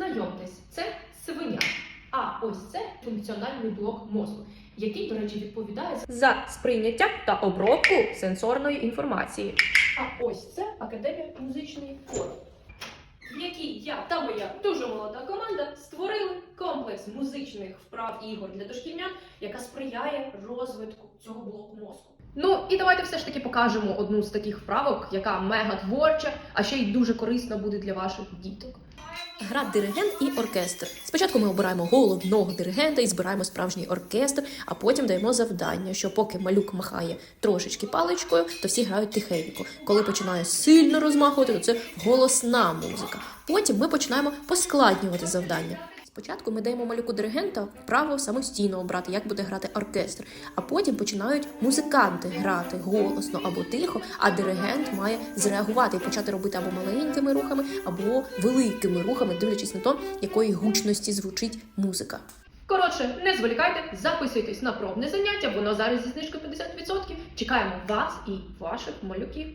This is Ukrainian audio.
Знайомтесь, це свиня. А ось це функціональний блок мозку, який, до речі, відповідає за сприйняття та обробку сенсорної інформації. А ось це академія музичної форми, в якій я та моя дуже молода команда створили комплекс музичних вправ і ігор для дошкільнян, яка сприяє розвитку цього блоку мозку. Ну і давайте все ж таки покажемо одну з таких вправок, яка мега творча, а ще й дуже корисна буде для ваших діток. Гра диригент і оркестр. Спочатку ми обираємо головного диригента і збираємо справжній оркестр, а потім даємо завдання, що поки малюк махає трошечки паличкою, то всі грають тихенько. Коли починає сильно розмахувати, то це голосна музика. Потім ми починаємо поскладнювати завдання. Спочатку ми даємо малюку диригента право самостійно обрати, як буде грати оркестр, а потім починають музиканти грати голосно або тихо, а диригент має зреагувати і почати робити або маленькими рухами, або великими рухами, дивлячись на те, якої гучності звучить музика. Коротше, не зволікайте, записуйтесь на пробне заняття, воно зараз зі знижкою 50%. Чекаємо вас і ваших малюків.